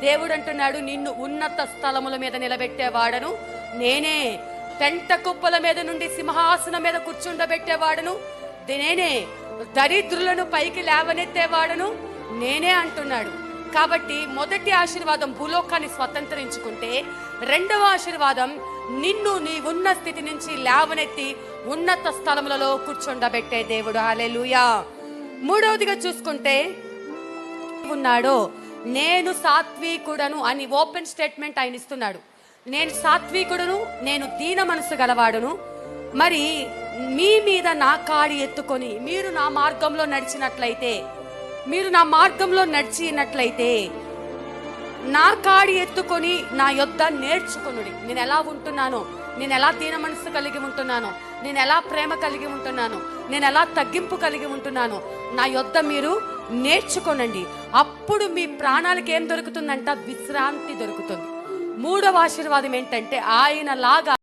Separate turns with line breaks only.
దేవుడు అంటున్నాడు నిన్ను ఉన్నత స్థలముల మీద నిలబెట్టేవాడను నేనే పెంట కుప్పల మీద నుండి సింహాసనం మీద కూర్చుండబెట్టేవాడను నేనే దరిద్రులను పైకి లేవనెత్తేవాడను నేనే అంటున్నాడు. కాబట్టి మొదటి ఆశీర్వాదం భూలోకాన్ని స్వతంత్రించుకుంటే రెండవ ఆశీర్వాదం నిన్ను నీ ఉన్న స్థితి నుంచి లేవనెత్తి ఉన్నత స్థలములలో కూర్చుండబెట్టే దేవుడు. హల్లెలూయా. మూడవదిగా చూసుకుంటే ఉన్నాడో నేను సాత్వికుడను అని ఓపెన్ స్టేట్మెంట్ ఆయన ఇస్తున్నాడు. నేను సాత్వికుడును నేను దీన మనసు గలవాడును. మరి మీ మీద నా కాడి ఎత్తుకొని మీరు నా మార్గంలో నడిచినట్లయితే మీరు నా మార్గంలో నడిచినట్లయితే నా కాడి ఎత్తుకొని నా యొద్ద నేర్చుకునుడి. నేను ఎలా ఉంటున్నానో నేను ఎలా దీన మనసు కలిగి ఉంటున్నానో నేను ఎలా ప్రేమ కలిగి ఉంటున్నాను నేను ఎలా తగ్గింపు కలిగి ఉంటున్నాను నా యొద్ద మీరు నేర్చుకోనండి. అప్పుడు మీ ప్రాణాలకు ఏం దొరుకుతుందంట? విశ్రాంతి దొరుకుతుంది. మూడవ ఆశీర్వాదం ఏంటంటే ఆయన లాగా